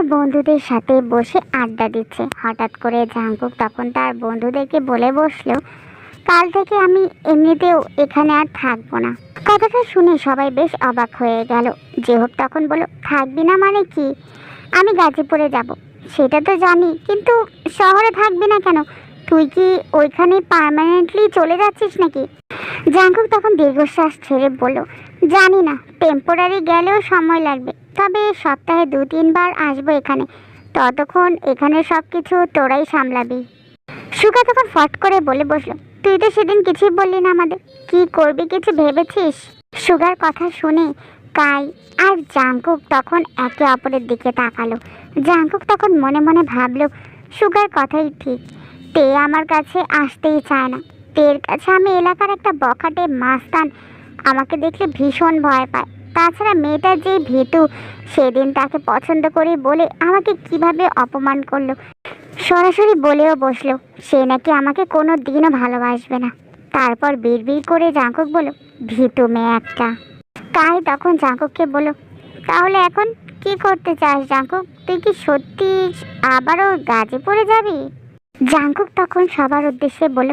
আর বন্ধুদের সাথে বসে আড্ডা দিচ্ছে। হঠাৎ করে জাঙ্কুক তখন তার বন্ধুদেরকে বলে বসল, কাল থেকে আমি এমনিতেও এখানে আর থাকব না। কথাটা শুনে সবাই বেশ অবাক হয়ে গেল। যেহোক তখন বলো থাকবি না মানে কি? আমি গাজীপুরে যাব। সেটা তো জানি, কিন্তু শহরে থাকবি না কেন? তুই কি ওইখানে পার্মানেন্টলি চলে যাচ্ছিস নাকি? জাঙ্কুক তখন দীর্ঘশ্বাস ছেড়ে বলল, জানি না। টেম্পোরারি গেলেও সময় লাগবে। তবে সপ্তাহে দু তিনবার আসব এখানে। ততক্ষণ এখানে সব কিছু তোরাই সামলাবি। সুগা তখন ফট করে বলে বসল, তুই তো সেদিন কিছুই বললি না আমাদের। কি করবি কিছু ভেবেছিস? সুগার কথা শুনে কাই আর জাঙ্কুক তখন একে অপরের দিকে তাকালো। জাঙ্কুক তখন মনে মনে ভাবলো, সুগার কথাই ঠিক। তে আমার কাছে আসতেই চায় না। তের কাছে আমি এলাকার একটা বখাটে মাস্তান। আমাকে দেখলে ভীষণ ভয় পায়। তাছাড়া মেয়েটা যে ভীতু, সেদিন তাকে পছন্দ করে বলে আমাকে কীভাবে অপমান করল। সরাসরি বলেও বসল, সে নাকি আমাকে কোনো দিনও ভালোবাসবে না। তারপর বিড়বিড় করে জাঙ্কুক বলো ভীতু মেয়ে একটা। তাই তখন জাঙ্কুককে বলো তাহলে এখন কি করতে চাস জাঙ্কুক? তুই কি সত্যি আবারও গাজীপুরে যাবি? জাঙ্কুক তখন সবার উদ্দেশ্যে বলল,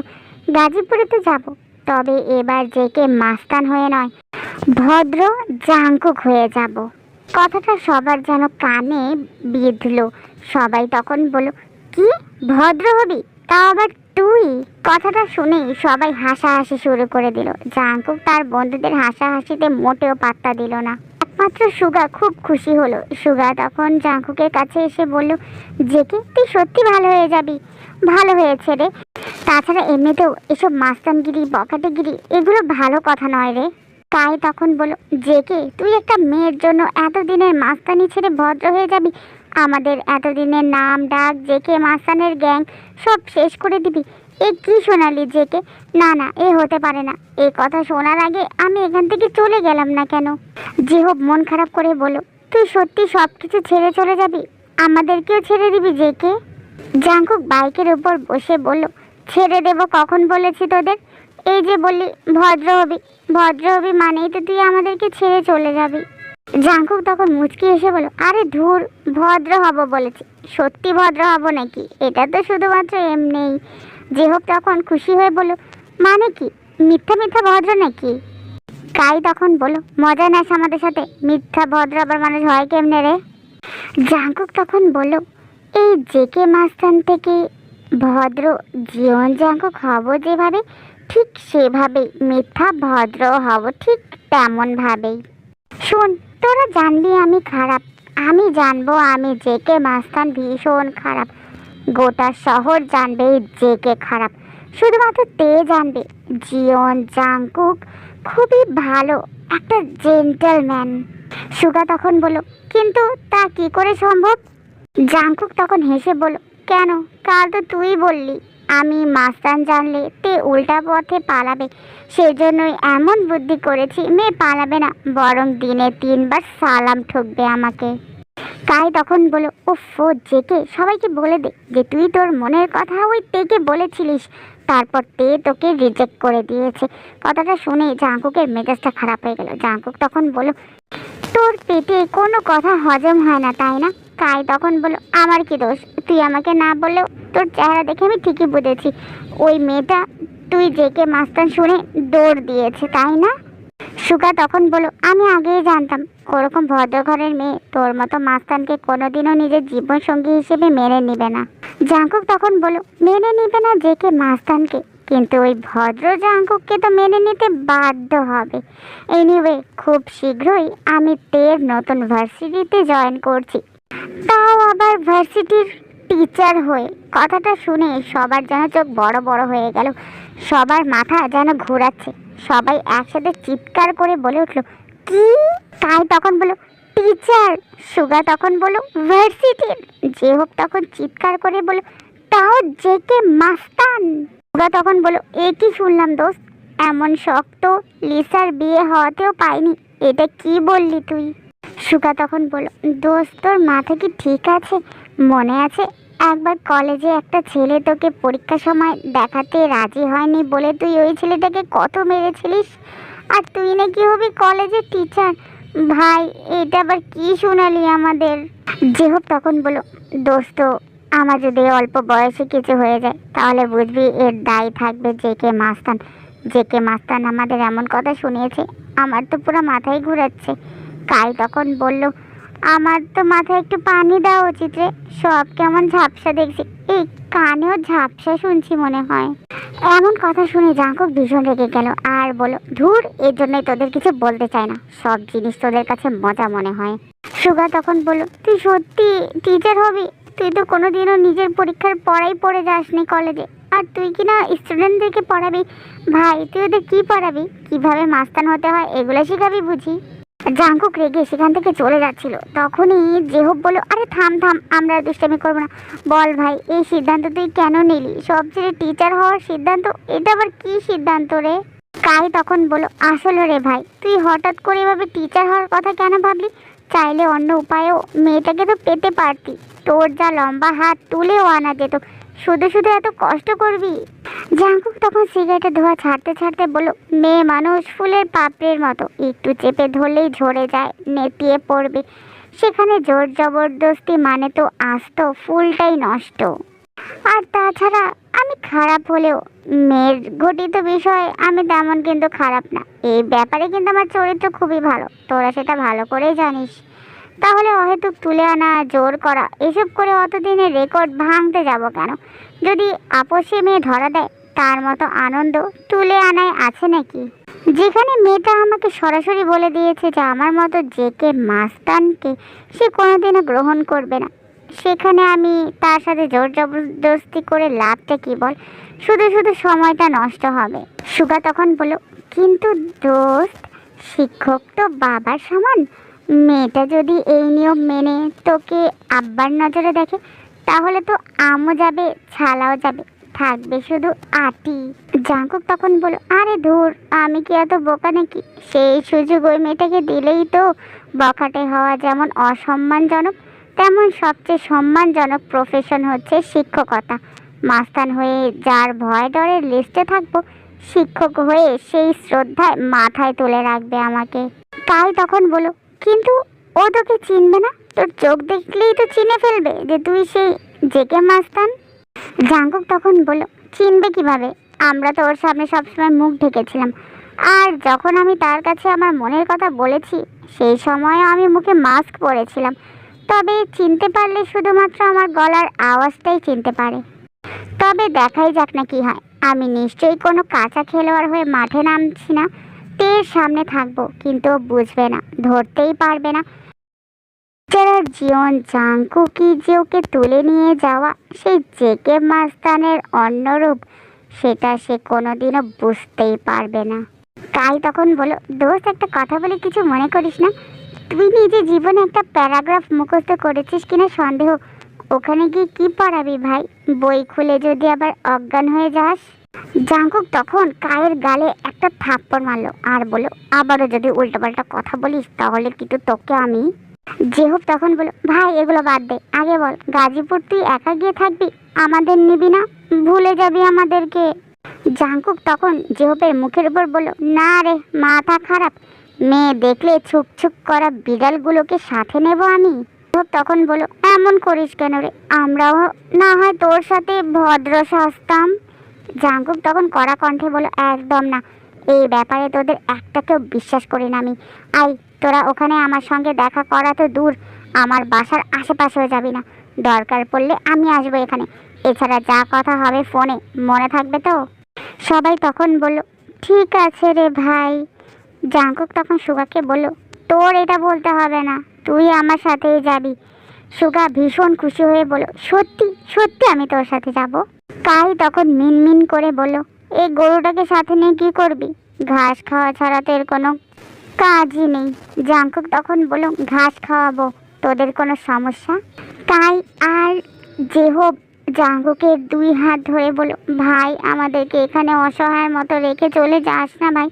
গাজীপুরে তো যাব, তবে এবার জেকে মাস্তান হয়ে নয়। ভদ্র, জাঙ্কুক হয়ে যাব। কথাটা সবার যেন কানে বিঁধলো। সবাই তখন বলল, কি? ভদ্র হবি? তাও আবার তুই? কথাটা শুনেই সবাই হাসাহাসি শুরু করে দিল। জাঙ্কুক তার বন্ধুদের হাসাহাসিতে মোটেও পাত্তা দিল না। একমাত্র সুগা খুব খুশি হলো। সুগা তখন জাঙ্কুকের কাছে এসে বলল জেকে তুই সত্যি ভালো হয়ে যাবি। ভালো হয়েছে রে। তাছাড়া এমনিতেও এসব মাস্তানগিরি, বকাটেগিরি, এগুলো ভালো কথা নয় রে। কাই তখন বলল জেকে তুই একটা মেয়ের জন্য এতদিনের মাস্তানি ছেড়ে ভদ্র হয়ে যাবি? আমাদের এতদিনের নাম ডাক জেকে মাস্তানের গ্যাং, সব শেষ করে দিবি। এ কি শোনালি জেকে না না, এ হতে পারে না। এই কথা শোনার আগে আমি এখান থেকে চলে গেলাম না কেন? যে হোক মন খারাপ করে বলো তুই সত্যি সব কিছু ছেড়ে চলে যাবি? আমাদেরকেও ছেড়ে দিবি জেকে জাঙ্কুক বাইকের উপর বসে বলল, ছেড়ে দেব কখন বলেছি তোদের? এই যে বললি, ভদ্র হবি। ভদ্র হবি মানেই তো তুই আমাদেরকে ছেড়ে চলে যাবি। জাঙ্কুক তখন মুচকি এসে বলো আরে ধুর, ভদ্র হব বলেছি। সত্যি ভদ্র হব নাকি? এটা তো শুধুমাত্র এমনিই। যে হোক তখন খুশি হয়ে বলো মানে কি? মিথ্যা মিথ্যা ভদ্র নাকি? কাই তখন বলো মজা নেস আমাদের সাথে। মিথ্যা ভদ্র আবার মানুষ হয় কেমনে রে? জাঙ্কুক তখন বলো এই জেকে মাস্তান থেকে ভদ্র, জীবন জাঙ্কুক হব যেভাবে, ঠিক সেভাবেই মিথ্যা ভদ্র হব ঠিক তেমনভাবেই শোন, তোরা জানবি আমি খারাপ, আমি জানব আমি জেকে মাস্তান ভীষণ খারাপ। গোটা শহর জানবে জেকে খারাপ, শুধুমাত্র তে জানবে জিয়ন জাংকুক খুবই ভালো, একটা জেন্টেলম্যান। সুগা তখন বলো কিন্তু তা কি করে সম্ভব? জাংকুক তখন হেসে বলো কেন? কাল তো তুই বললি। আমি মাস্তান জানলে তে উল্টা পথে পালাবে। সেজন্যই এমন বুদ্ধি করেছি, মেয়ে পালাবে না। বরং দিনে তিনবার সালাম ঠকবে আমাকে। কাই তখন বলো উফ জেকে, সবাইকে বলে দে যে তুই তোর মনের কথা ওই তেকে বলেছিলিস। তারপর তে তোকে রিজেক্ট করে দিয়েছে। কথাটা শুনে জাঙ্কুকের মেজাজটা খারাপ হয়ে গেল। জাঙ্কুক তখন বলো তোর পেটে কোনো কথা হজম হয় না, তাই না? কাই তখন বলো আমার কি দোষ? তুই আমাকে না বললেও তোর চেহারা দেখে আমি ঠিকই বুঝেছি। ওই মেয়েটা তুই জেকে মাস্তান শুনে দৌড় দিয়েছে, তাই না? সুগা তখন বলো আমি আগেই জানতাম, ওরকম ভদ্র ঘরের মেয়ে তোর মতো মাস্তানকে কোনোদিনও নিজের জীবন সঙ্গী হিসেবে মেনে নিবে না। জাঙ্কুক তখন বলো মেনে নিবে না জেকে মাস্তানকে, কিন্তু ওই ভদ্র জাঙ্কুককে তো মেনে নিতে বাধ্য হবে। এনিওয়ে খুব শীঘ্রই আমি তের নতুন ভার্সিটিতে জয়েন করছি। তাও আবার ভার্সিটির টিচার হয়ে। কথাটা শুনে সবার যেন চোখ বড় বড় হয়ে গেল। সবার মাথা যেন ঘোরাচ্ছে। সবাই একসাথে চিৎকার করে বলে উঠল, কি? তাই তখন বলো, টিচার। সুগা তখন বলো, ভার্সিটির। যে হোক তখন চিৎকার করে বলো, তাও জেকে মাস্তান। সুগা তখন বলো, এ কি শুনলাম দোস্ত? এমন শক্ত লিসার বিয়ে হওয়াতেও পাইনি। এটা কি বললি তুই? সুগা তখন বলো দোস্ত, তোর মাথা কি ঠিক আছে? মনে আছে? একবার কলেজে একটা ছেলে তোকে পরীক্ষার সময় দেখাতে রাজি হয়নি বলে তুই ওই ছেলেটাকে কত মেরেছিলিস? আর তুই নাকি হবি কলেজের টিচার ভাই, এটা আবার কি শোনালি আমাদের? যেহব তখন বলো দোস্ত, আমার যদি অল্প বয়সে কিছু হয়ে যায়, তাহলে বুঝবি এর দায় থাকবে যে কে মাস্তান। যে কে মাস্তান আমাদের এমন কথা শুনিয়েছে, আমার তো পুরো মাথায় ঘুরাচ্ছে। কাই তখন বলল, আমার তো মাথায় একটু পানি দেওয়া উচিত রে। সব কেমন ঝাপসা দেখছি। এই কানেও ঝাপসা শুনছি মনে হয়। এমন কথা শুনে জাঙ্কুক ভীষণ রেগে গেল আর বলো ধুর, এর জন্যই তোদের কিছু বলতে চায় না। সব জিনিস তোদের কাছে মজা মনে হয়। সুগা তখন বলল, তুই সত্যি টিচার হবি? তুই তো কোনোদিনও নিজের পরীক্ষার পড়াই পড়ে যাসনি কলেজে আর তুই কি না স্টুডেন্টদেরকে পড়াবি? ভাই, তুই ওদের কি পড়াবি? কীভাবে মাস্তান হতে হয়, এগুলো শেখাবি বুঝি? জাঙ্কুক রেগে সেখান থেকে চলে যাচ্ছিল। তখনই জেহব বলল, আরে থাম থাম, আমরা দুষ্টামি করব না। বল ভাই, এই সিদ্ধান্ত তুই কেন নিলি? সব ছেড়ে টিচার হওয়ার সিদ্ধান্ত? এটা আবার কি সিদ্ধান্ত রে? কাই তখন বলল, আসলে রে ভাই, তুই হঠাৎ করে এভাবে টিচার হওয়ার কথা কেন ভাবলি? চাইলে অন্য উপায়েও মেয়েটাকে তো পেতে পারতি। তোর যা লম্বা হাত তুলেও আনা যেত। শুধু শুধু এত কষ্ট করবি? জাঙ্কুক তখন সিগারেটের ধোঁয়া ছাড়তে ছাড়তে বলল, মেয়ে মানুষ ফুলের পাপড়ির মতো। একটু চেপে ধরলেই ঝরে যায়, নেতিয়ে পড়বে। সেখানে জোর জবরদস্তি মানে তো আস্ত ফুলটাই নষ্ট। আর তাছাড়া আমি খারাপ হলেও, মেয়ের ঘটিত বিষয় আমি তেমন কিন্তু খারাপ না। এই ব্যাপারে কিন্তু আমার চরিত্র খুবই ভালো। তোরা সেটা ভালো করেই জানিস। তাহলে অহেতুক তুলে আনা, জোর করা, এসব করে অতদিনের রেকর্ড ভাঙতে যাব কেন? যদি আপোষে মেয়ে ধরা দেয়, তার মতো আনন্দ তুলে আনায় আছে নাকি? যেখানে মেয়েটা আমাকে সরাসরি বলে দিয়েছে যে আমার মতো যে কে মাস্তানকে সে কোনোদিনও গ্রহণ করবে না। সেখানে আমি তার সাথে জোর জবরদস্তি করে লাভটা কী বল? শুধু শুধু সময়টা নষ্ট হবে। সুগা তখন বলল, কিন্তু দোস্ত, শিক্ষক তো বাবার সমান। মেয়েটা যদি এই নিয়ম মেনে তোকে আব্বার নজরে দেখে, তাহলে তো আমও যাবে, ছালাও যাবে, থাকবে শুধু আটি। জাঙ্কুক তখন বলো আরে ধুর, আমি কি এত বোকা নাকি? সেই সুযোগ ওই মেয়েটাকে দিলেই তো বখাটে হওয়া যেমন অসম্মানজনক, তেমন সবচেয়ে সম্মানজনক প্রফেশন হচ্ছে শিক্ষকতা। মাস্তান হয়ে যার ভয় ডরের লিস্টে থাকব, শিক্ষক হয়ে সেই শ্রদ্ধায় মাথায় তুলে রাখবে আমাকে। কাল তখন বলো কিন্তু ও তোকে চিনবে না। তোর চোখ দেখলেই তো চিনে ফেলবে যে তুই সেই জেকে মাস্তান। জাঙ্কুক তখন বলল, চিনবে কীভাবে? আমরা তো ওর সামনে সবসময় মুখ ঢেকেছিলাম। আর যখন আমি তার কাছে আমার মনের কথা বলেছি, সেই সময়ও আমি মুখে মাস্ক পরেছিলাম। তবে চিনতে পারলে শুধুমাত্র আমার গলার আওয়াজটাই চিনতে পারে। তবে দেখাই যাক না কি হয়। আমি নিশ্চয়ই কোনো কাঁচা খেলোয়াড় হয়ে মাঠে নামছি না। তের সামনে থাকব, কিন্তু বুঝবে না, ধরতেই পারবে না। যারা জীবন জাঙ্কুকি যে ওকে তুলে নিয়ে যাওয়া, সেই জেকে মাস্তানের অন্যরূপ, সেটা সে কোনোদিনও বুঝতেই পারবে না। তাই তখন বলো, দোস্ত, একটা কথা বলে কিছু মনে করিস না? তুই নিজে জীবনে একটা প্যারাগ্রাফ মুখস্থ করেছিস কিনা সন্দেহ? ওখানে গিয়ে কি পড়াবি ভাই? বই খুলে যদি আবার অজ্ঞান হয়ে যাস? জাঙ্কুক তখন কায়ের গালে একটা থাপ্পড় মারলো আর বলো আবারও যদি উল্টোপাল্টা কথা বলিস, তাহলে কিন্তু তোকে আমি যেহব তখন বলো ভাই, এগুলো বাদ দে। আগে বল, গাজীপুর তুই একা গিয়ে থাকবি? আমাদের নিবি না? ভুলে যাবি আমাদেরকে? জাঙ্কুক তখন জেহবের মুখের উপর বলল, না রে, মাথা খারাপ। মেয়ে দেখলে ছুক ছুক করা বিড়ালগুলোকে সাথে নেব আমি? জেহব তখন বলল, এমন করিস কেন রে? আমরাও না হয় তোর সাথে ভদ্র সাজতাম জাঙ্কুক তখন কড়া কণ্ঠে বলল একদম না। এই ব্যাপারে তোদের একটাকেও বিশ্বাস করি না আমি। আই, তোরা ওখানে আমার সঙ্গে দেখা করা তো দূর। আমার বাসার আশেপাশেও যাবি না। দরকার পড়লে আমি আসব এখানে। এছাড়া যা কথা হবে ফোনে, মনে থাকবে তো? সবাই তখন বলল, ঠিক আছে রে ভাই। জাঙ্কুক তখন সুগাকে বলল, তোর এটা বলতে হবে না। তুই আমার সাথেই যাবি। সুগা ভীষণ খুশি হয়ে বলল, সত্যি সত্যি আমি তোর সাথে যাব? কাই তখন মিনমিন করে বলল এই গরুটাকে সাথে নিয়ে কি করবি? ঘাস খাওয়া ছাড়া তো এর কোনো কাজই নেই। জাঙ্কুক তখন বলল, ঘাস খাওয়াবো, তোদের কোনো সমস্যা? তাই আর যেহব জাঙ্কুকের দুই হাত ধরে বলল, ভাই, আমাদেরকে এখানে অসহায়ের মতো রেখে চলে যাস না ভাই।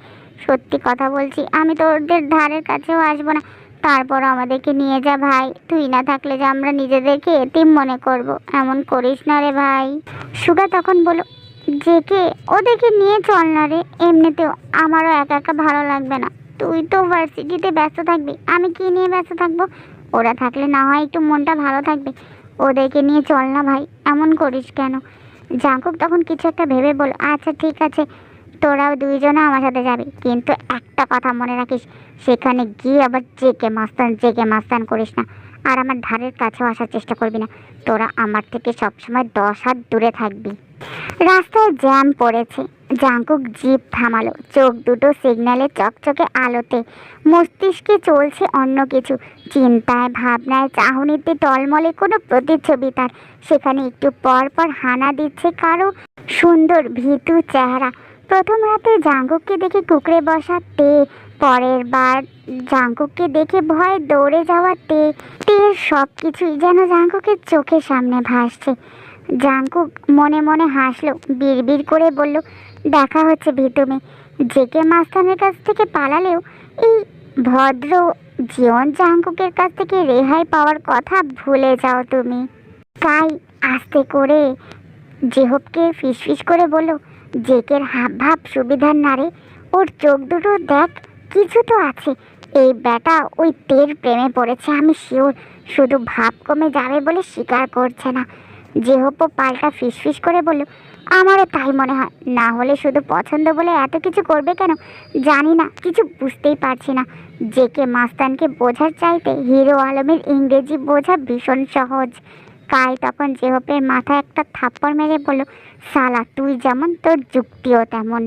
সত্যি কথা বলছি, আমি তোদের ধারের কাছেও আসব না। তারপর আমাদেরকে নিয়ে যা ভাই। তুই না থাকলে যে আমরা নিজেদেরকে এতিম মনে করব। এমন করিস না রে ভাই। সুগা তখন বলো যে কে ওদেরকে নিয়ে চল না রে। এমনিতেও আমারও একা একা ভালো লাগবে না। তুই তো ভার্সিটিতে ব্যস্ত থাকবি। আমি কি নিয়ে ব্যস্ত থাকব? ওরা থাকলে না হয় একটু মনটা ভালো থাকবে। ওদেরকে নিয়ে চল না ভাই। এমন করিস কেন? জাঙ্কুক তখন কিছু একটা ভেবে বল আচ্ছা ঠিক আছে। তোরাও দুইজনে আমার সাথে যাবি। কিন্তু একটা কথা মনে রাখিস, সেখানে গিয়ে আবার জেকে মাস্তান জেকে মাস্তান করিস না। আর আমার ধারের কাছেও আসার চেষ্টা করবি না। তোরা আমার থেকে সবসময় দশ হাত দূরে থাকবি। রাস্তায় জ্যাম পড়েছে। জাঙ্কুক জিপ থামালো। চোখ দুটো সিগন্যালে চকচকে আলোতে। মস্তিষ্কে চলছে অন্য কিছু। চিন্তায়, ভাবনায়, চাহনিতে টলমলে কোনো প্রতিচ্ছবি তার। সেখানে একটু পর পর হানা দিচ্ছে কারও সুন্দর ভীতু চেহারা। প্রথম রাতে জাঙ্কুককে দেখে কুকড়ে বসা তে, পরের বার জাঙ্কুককে দেখে ভয় দৌড়ে যাওয়া তে তের সব কিছুই যেন জাঙ্কুকের চোখের সামনে ভাসছে। জাঙ্কুক মনে মনে হাসলো, বিড়বিড় করে বলল, দেখা হচ্ছে ভিতুমে জেকে মাস্তানের কাছ থেকে পালালেও এই ভদ্র জীবন জাঙ্কুকের কাছ থেকে রেহাই পাওয়ার কথা ভুলে যাও তুমি। তাই আস্তে করে জেহবকে ফিসফিস করে বলল জেকের হাব ভাব সুবিধার নারে ওর চোখ দুটো দেখ, কিছু তো আছে। এই ব্যাটা ওই তের প্রেমে পড়েছে, আমি শিওর শুধু ভাব কমে যাবে বলে স্বীকার করছে না। জেহপো পাল্টা ফিসফিস করে বলল, আমারও তাই মনে হয়। না হলে শুধু পছন্দ বলে এত কিছু করবে কেন? জানি না, কিছু বুঝতেই পারছি না। জেকে মাস্তানকে বোঝার চাইতে হিরো আলমের ইংরেজি বোঝা ভীষণ সহজ। কাই তখন জেহপের মাথায় একটা থাপ্পড় মেরে বলল সালা তুই যেমন তোর যুক্তিও তেমন।